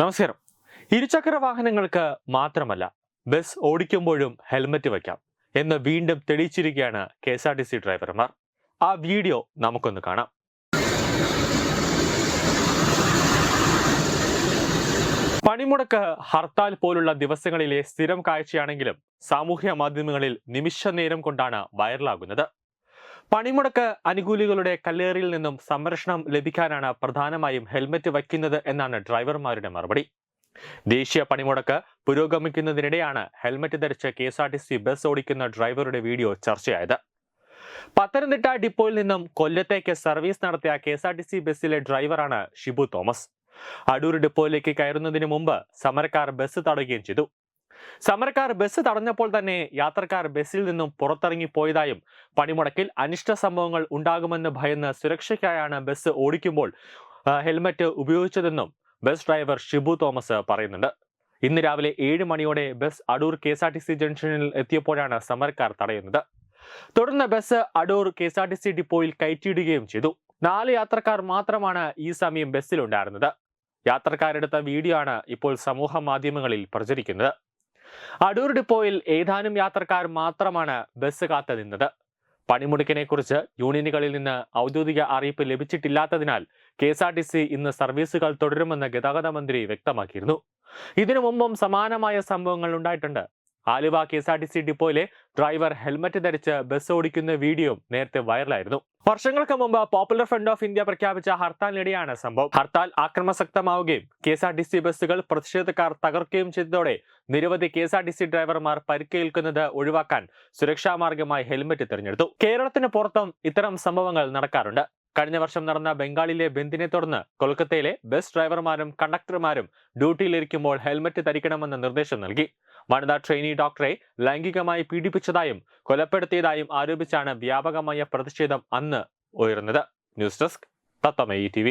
നമസ്കാരം. ഇരുചക്ര വാഹനങ്ങൾക്ക് മാത്രമല്ല ബസ് ഓടിക്കുമ്പോഴും ഹെൽമറ്റ് വയ്ക്കാം എന്ന് വീണ്ടും തെളിയിച്ചിരിക്കുകയാണ് K S R T C ഡ്രൈവർമാർ. ആ വീഡിയോ നമുക്കൊന്ന് കാണാം. പണിമുടക്ക് ഹർത്താൽ പോലുള്ള ദിവസങ്ങളിലെ സ്ഥിരം കാഴ്ചയാണെങ്കിലും സാമൂഹ്യ മാധ്യമങ്ങളിൽ നിമിഷ നേരം കൊണ്ടാണ് വൈറലാകുന്നത്. പണിമുടക്ക് അനുകൂലികളുടെ കല്ലേറിയിൽ നിന്നും സംരക്ഷണം ലഭിക്കാനാണ് പ്രധാനമായും ഹെൽമറ്റ് വയ്ക്കുന്നത് എന്നാണ് ഡ്രൈവർമാരുടെ മറുപടി. ദേശീയ പണിമുടക്ക് പുരോഗമിക്കുന്നതിനിടെയാണ് ഹെൽമറ്റ് ധരിച്ച് K S R T C bus ഓടിക്കുന്ന ഡ്രൈവറുടെ വീഡിയോ ചർച്ചയായത്. പത്തനംതിട്ട ഡിപ്പോയിൽ നിന്നും കൊല്ലത്തേക്ക് സർവീസ് നടത്തിയ K S R T C ബസ്സിലെ ഡ്രൈവറാണ് ഷിബു തോമസ്. അടൂർ ഡിപ്പോയിലേക്ക് കയറുന്നതിന് മുമ്പ് സമരക്കാർ ബസ് തടയുകയും ചെയ്തു. സമരക്കാർ ബസ് തടഞ്ഞപ്പോൾ തന്നെ യാത്രക്കാർ ബസ്സിൽ നിന്നും പുറത്തിറങ്ങി പോയതായും പണിമുടക്കിൽ അനിഷ്ട സംഭവങ്ങൾ ഉണ്ടാകുമെന്ന് ഭയന്ന് സുരക്ഷയ്ക്കായാണ് ബസ് ഓടിക്കുമ്പോൾ ഹെൽമറ്റ് ഉപയോഗിച്ചതെന്നും ബസ് ഡ്രൈവർ ഷിബു തോമസ് പറയുന്നുണ്ട്. ഇന്ന് രാവിലെ ഏഴ് മണിയോടെ bus Adoor K S R T C ജംഗ്ഷനിൽ എത്തിയപ്പോഴാണ് സമരക്കാർ തടയുന്നത്. തുടർന്ന് bus Adoor K S R T C ഡിപ്പോയിൽ കയറ്റിയിടുകയും ചെയ്തു. നാല് യാത്രക്കാർ മാത്രമാണ് ഈ സമയം ബസ്സിലുണ്ടായിരുന്നത്. യാത്രക്കാരെടുത്ത വീഡിയോ ആണ് ഇപ്പോൾ സമൂഹ മാധ്യമങ്ങളിൽ പ്രചരിക്കുന്നത്. അടൂർ ഡിപ്പോയിൽ ഏതാനും യാത്രക്കാർ മാത്രമാണ് ബസ് കാത്തു നിന്നത്. പണിമുടക്കിനെ കുറിച്ച് യൂണിയനുകളിൽ നിന്ന് ഔദ്യോഗിക അറിയിപ്പ് ലഭിച്ചിട്ടില്ലാത്തതിനാൽ K S R T C ഇന്ന് സർവീസുകൾ തുടരുമെന്ന് ഗതാഗത മന്ത്രി വ്യക്തമാക്കിയിരുന്നു. ഇതിനു മുമ്പും സമാനമായ സംഭവങ്ങൾ ഉണ്ടായിട്ടുണ്ട്. Aluva K S R T C ഡിപ്പോയിലെ driver helmet ധരിച്ച് ബസ് ഓടിക്കുന്ന വീഡിയോ നേരത്തെ വൈറലായിരുന്നു. വർഷങ്ങൾക്ക് മുമ്പ് പോപ്പുലർ ഫ്രണ്ട് ഓഫ് ഇന്ത്യ പ്രഖ്യാപിച്ച ഹർത്താലിനിടെയാണ് സംഭവം. Hartal ആക്രമസക്തമാവുകയും K S R T C ബസ്സുകൾ പ്രതിഷേധക്കാർ തകർക്കുകയും ചെയ്തതോടെ നിരവധി K S R T C ഡ്രൈവർമാർ പരിക്കേൽക്കുന്നത് ഒഴിവാക്കാൻ സുരക്ഷാ മാർഗമായി ഹെൽമറ്റ് തിരഞ്ഞെടുത്തു. കേരളത്തിന് പുറത്തും ഇത്തരം സംഭവങ്ങൾ നടക്കാറുണ്ട്. കഴിഞ്ഞ വർഷം നടന്ന ബംഗാളിലെ ബന്ദിനെ തുടർന്ന് കൊൽക്കത്തയിലെ ബസ് ഡ്രൈവർമാരും കണ്ടക്ടർമാരും ഡ്യൂട്ടിയിലിരിക്കുമ്പോൾ ഹെൽമറ്റ് ധരിക്കണമെന്ന നിർദ്ദേശം നൽകി. വനിതാ ട്രെയിനി ഡോക്ടറെ ലൈംഗികമായി പീഡിപ്പിച്ചതായും കൊലപ്പെടുത്തിയതായും ആരോപിച്ചാണ് വ്യാപകമായ പ്രതിഷേധം അന്ന് ഉയർന്നത്. News desk തത്തമയി T